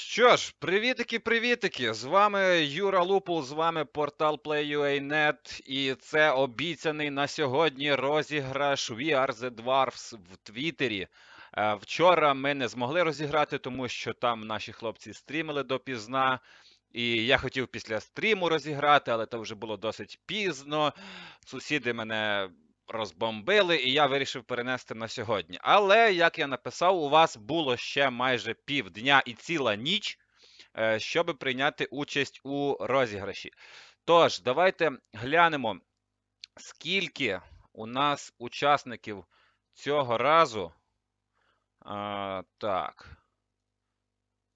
Що ж, привітики-привітики! З вами Юра Лупул, з вами портал Play.ua.net і це обіцяний на сьогодні розіграш We Are The Dwarfs в Твіттері. Е, Вчора ми не змогли розіграти, тому що там наші хлопці стрімили допізна. І я хотів після стріму розіграти, але то вже було досить пізно. Сусіди мене розбомбили, і я вирішив перенести на сьогодні. Але, як я написав, у вас було ще майже півдня і ціла ніч, е, щоб прийняти участь у розіграші. Тож, давайте глянемо, скільки у нас учасників цього разу. А, так.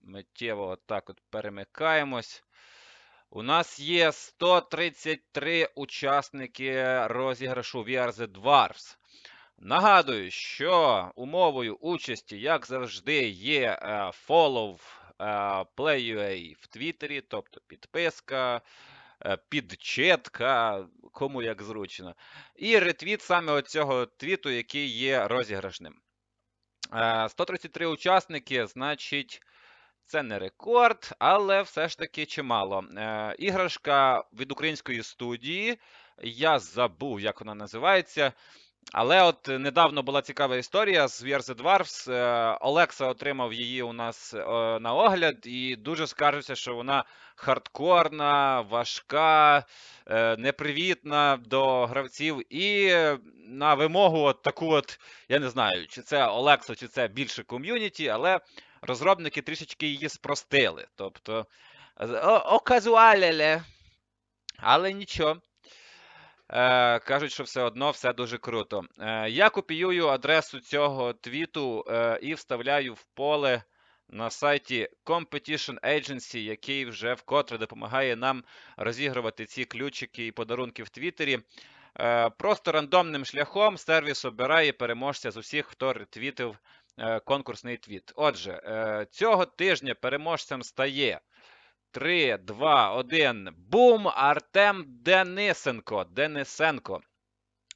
Миттєво отак от перемикаємось. У нас є 133 учасники розіграшу VR The Dwarfs. Нагадую, що умовою участі, як завжди, є е, follow е, Play.ua в Твіттері, тобто підписка, е, підчетка, кому як зручно. І ретвіт саме оцього твіту, який є розіграшним. Е, 133 учасники, значить. Це не рекорд, але все ж таки чимало. Е, іграшка від української студії. Я забув, як вона називається. Але от недавно була цікава історія з VR The Dwarfs. Е, Олекса отримав її у нас е, на огляд, і дуже скаржився, що вона хардкорна, важка, е, непривітна до гравців. І на вимогу, от таку, от, я не знаю, чи це Олексо, чи це більше ком'юніті, але розробники трішечки її спростили. Тобто оказуалеле. Але нічого. Е, Кажуть, що все одно все дуже круто. Е, Я копіюю адресу цього твіту е, і вставляю в поле на сайті Competition Agency, який вже вкотре допомагає нам розігрувати ці ключики і подарунки в Твіттері. Е, Просто рандомним шляхом сервіс обирає переможця з усіх, хто ретвітив конкурсний твіт. Отже, е, цього тижня переможцем стає 3, 2, 1. Бум! Артем Денисенко. Денисенко.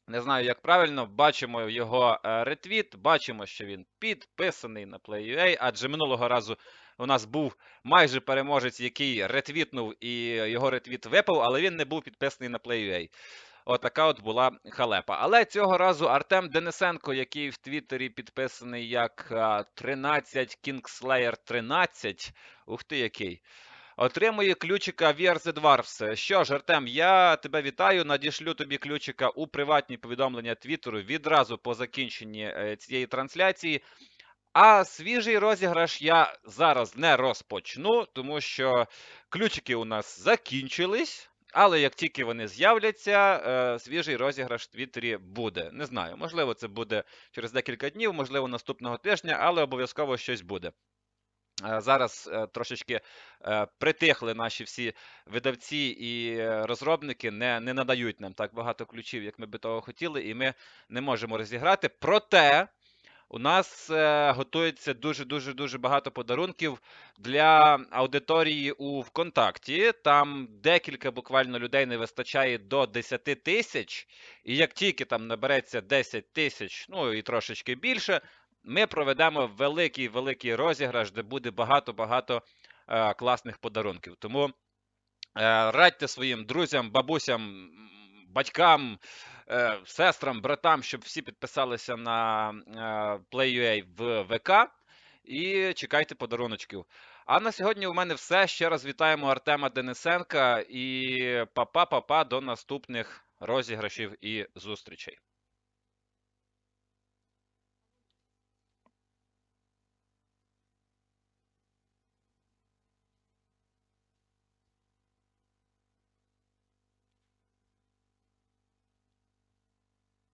Не знаю, як правильно, бачимо його е, ретвіт, бачимо, що він підписаний на Play.ua, адже минулого разу у нас був майже переможець, який ретвітнув і його ретвіт випав, але він не був підписаний на Play.ua. Отака от була халепа. Але цього разу Артем Денисенко, який в Твіттері підписаний як 13 Kingslayer 13. Ух ти який. Отримує ключика VR The Dwarfs. Що ж, Артем, я тебе вітаю. Надішлю тобі ключика у приватні повідомлення Твіттеру відразу по закінченні е, цієї трансляції. А свіжий розіграш я зараз не розпочну, тому що ключики у нас закінчились. Але як тільки вони з'являться, е, свіжий розіграш в Твіттері буде. Не знаю, можливо, це буде через декілька днів, можливо, наступного тижня, але обов'язково щось буде. Е, Зараз е, трошечки притихли наші всі видавці і розробники, не, не надають нам так багато ключів, як ми би того хотіли, і ми не можемо розіграти. Проте у нас е, готується дуже дуже дуже багато подарунків для аудиторії у ВКонтакті. Там декілька буквально людей не вистачає до 10 тисяч. І як тільки там набереться 10 тисяч, ну і трошечки більше, ми проведемо великий великий розіграш, де буде багато-багато е, класних подарунків. Тому е, радьте своїм друзям, бабусям, батькам, е, сестрам, братам, щоб всі підписалися на е, Play.ua в ВК. І чекайте подаруночків. А на сьогодні у мене все. Ще раз вітаємо Артема Денисенка і па-па-па-па до наступних розіграшів і зустрічей.